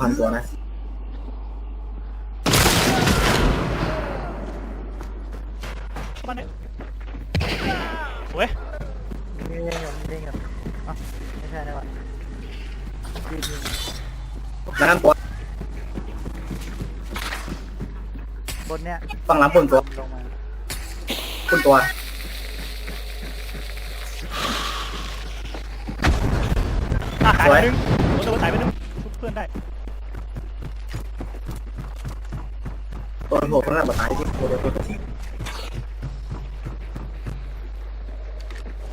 พันตัวนะเข้ามาเนี่ยสวยยิงยิงยิงยิงยิงอะไม่ใช่นะวะยิงยิงแล้วนั่นตัวบนเนี้ยฝั่งหลังปุ่นตัวลงมาปุ่นตัว อะตายไปหนึ่งโอ้ตัวตายไปหนึ่งชุบเพื่อนได้ ตัวหัวคนนั้นมาตายที่ตัวเดียวตัวเดียว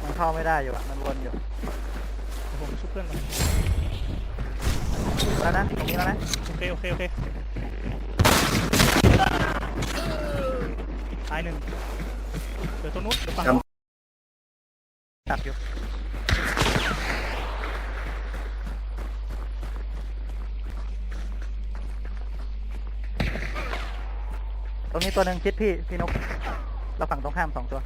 มันเข้าไม่ได้อยู่อะมันวนอยู่เดี๋ยวผมชุบเพื่อนก่อนแล้วนะตรงนี้แล้วนะ โอเค โอเค โอเคตายหนึ่งเดี๋ยวตัวนู้นเดี๋ยวฝั่งนู้น ตับอยู่ รงนี้ตัวหนึ่งชิดพี่พี่นก เราฝั่งตรงข้ามสองตัว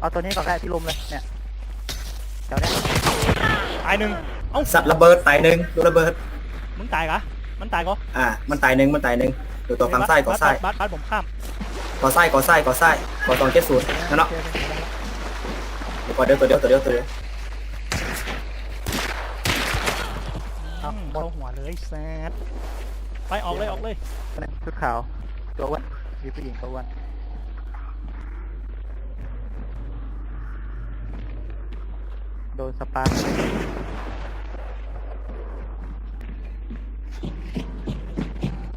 เอาตัวนี้ก่อนได้ที่ลุมเลยเนี่ยเดี๋ยวเนี้ยตายหนึ่งเอ้าสัตว์ระเบิดตายหนึ่งตัวระเบิด มึงตายกะมันตายก็อ่า มันตายหนึ่งมันตายหนึ่งอยู่ตัวฝั่งซ้ายก่อซ้ายบัสบัสผมข้ามก่อซ้ายก่อซ้ายก่อซ้ายก่อตองเจ็ดศูนย์นั่นเนาะโอเคโอเคเดี๋ยวก่อนเดียวตัวเดียวตัวเดียวตัวเดียว อืม เข้าหัวเลยแซดไปออกเลยออกเลยเนี่ยชุดขาวตัวอ้วันมีผู้หญิงตัวอ้วันโดนสปาร์ค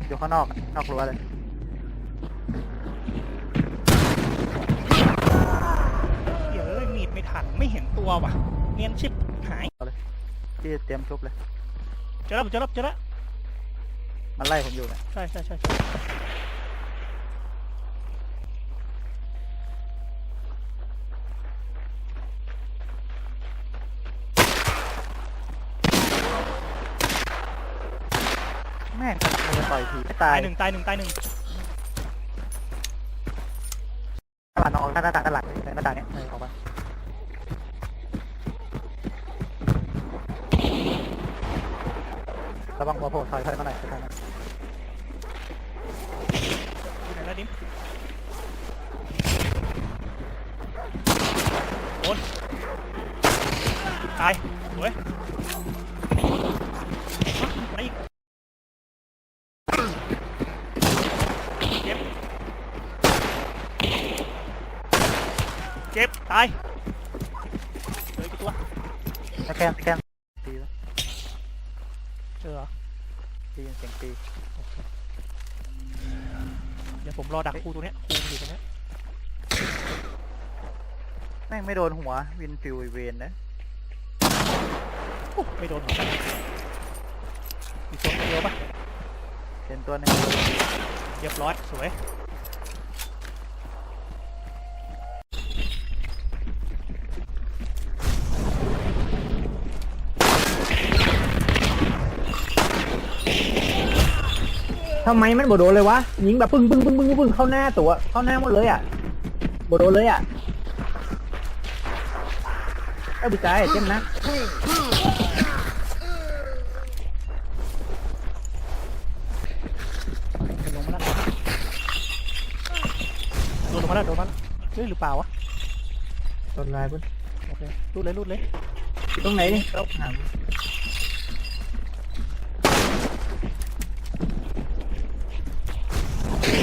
อยู่ข้างนอกอะนอกรั้วเลยเดี๋ยวเลยมีดไม่ทันไม่เห็นตัวว่ะ เนียนชิบหายพี่เตรียมชุบเลย เจอแล้วเจอแล้วเจอแล้วมันไล่ผมอยู่เนี่ยใช่ใช่ใช่ใช่แม่งขนาดมันจะต่อยทีไม่ตาตายยหนึ่งตายหนึ่งตายหนึ่งหน้าต่างออกหน้าต่างด้านหลังหน้าต่างเนี้ยเออออกมา ระวังหัวโผล่ถอยถอยมาหน่อยถอยมาหน่อยอยู่ไหนแล้วดิมโดนตายสวยไปอีกเจ็บ เจ็บ ตายเหลือกี่ตัว สแกนสแกนตีแล้ว เจอเหรอตีเสียงตีเดี๋ยวผมรอดักครูตรงเนี้ยครูมันอยู่ตรงเนี้ยแม่งไม่โดนหัว วินฟิวเวนนะโอ้ไม่โดนเหรอมีตัวเดียวปะเห็นตัวหนึงเรียบร้อยสวยำไมมันบ่โดนเลยวะยิงแบบปึ้งปึ้งปึ้งปึ้งปึ้งเข้าหน้าตัว เข้าหน้าหมดเลยอะบ่โดนเลยอะเอ้าบุใจายเต็มนะลงมาแล้วโดนลงมาแล้วโดนมาแล้วเฮ้ยหรือเปล่าวะโดนลายปุ๊บโอเครูดเลยรูดเลยตรงไหนนี่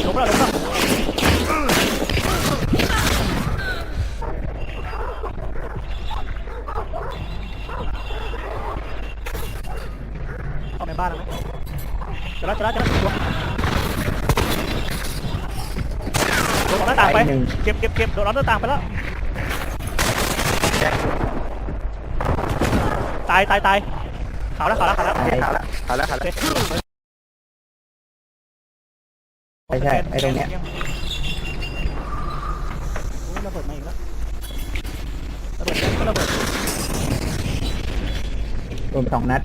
ลงมาแล้วลงมาเอาในบ้านแล้วไหมจะแล้วจะแล้วจะแล้วตัวโดนออกหน้าต่างไปเก็บเก็บเก็บโดนออกหน้าต่างไปแล้วตายตายตายขาวแล้วขาวแล้วขาวแล้วตายขาละขาละขาโอละเค ไม่ใช่ไอ้ตรงเนี้ยโอ้ยระเบิดมาอีกแล้วระเบิดก็ระเบิดโดนสองนัด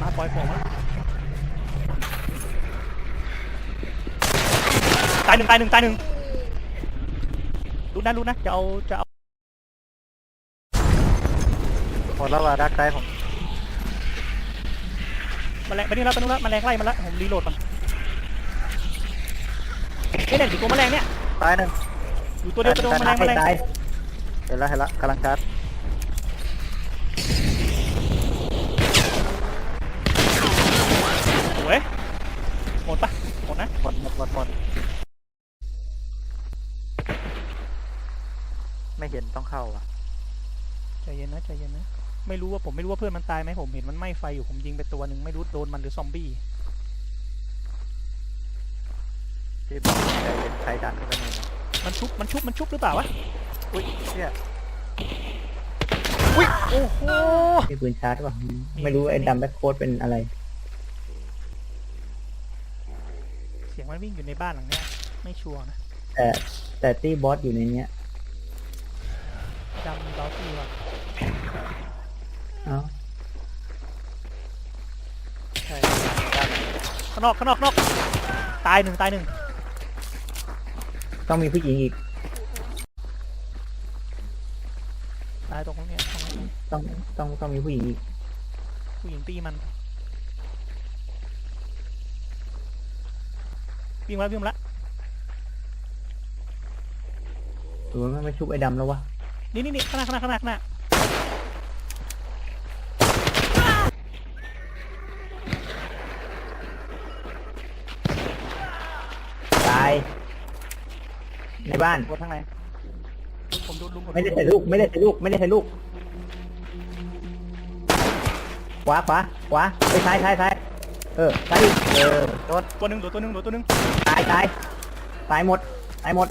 มาปล่อยผมอะตายหนึ่งตายหนึ่งตายหนึ่งดูรู้นะรู้นะจะเอาจะเอา หมดแล้วว่ะดักไซด์ผม แมลงไปนี่แล้วไปนู่นแล้วแมลงไล่มาแล้วผมรีโหลดก่อนเอ้ยเนี่ยอยู่ตัวแมลงเนี่ยตายหนึ่งอยู่ตัวเดียวตัวเดียวแมลงแมให้ลงตายเห็นแล้วเห็นแล้วกำลังชาร์จสวยหมดปะหมดนะหมดหมดหมดหมดไม่เห็นต้องเข้าอะใจเย็นนะใจเย็นนะ ไม่รู้ว่าผมไม่รู้ว่าเพื่อนมันตายไหมผมเห็นมันไหม้ไฟอยู่ผมยิงไปตัวหนึ่งไม่รู้โดนมันหรือซอมบี้ที่บอกใจเย็นใครดันเข้าไปหน่อยนะมันชุบมันชุบมันชุบหรือเปล่าวะอุ้ยเนี่ยอุ้ยโอ้โหมีปืนชาร์จป่ะไม่รู้ไอ้ดัมแบ็คโคดเป็นอะไร เสียงมันวิ่งอยู่ในบ้านหลังเนี้ยไม่ชัวร์นะแต่แต่ตี้บอสอยู่ในเนี้ยจำมีบาตี้ว่ะ เอ้าใช่ดันข้างนอกข้างนอกข้างนอกตายหนึ่งตายหนึ่งต้องมีผู้หญิงอีก ตายตรงนี้ตรงนี้ต้องต้องต้องมีผู้หญิงอีก ผู้หญิงตีมันวิ่งมาแล้ววิ่งมาแล้วหรือว่ามันไม่ชุบไอ้ดำแล้ววะนี่นี่นี่ข้างหน้าข้างหน้าข้างหน้าข้างหน้า ตาย ใน บ้านบนข้างในผมโดนลุมผมไม่ได้ใส่ลูก ไม่ได้ใส่ลูก ไม่ได้ใส่ลูก ขวาขวาขวาไปซ้ายซ้ายซ้ายเออซ้ายอีกเออโดนตัวหนึ่งตัวตัวหนึ่งตัวตัวหนึ่งตายตายตายหมด ตายหมด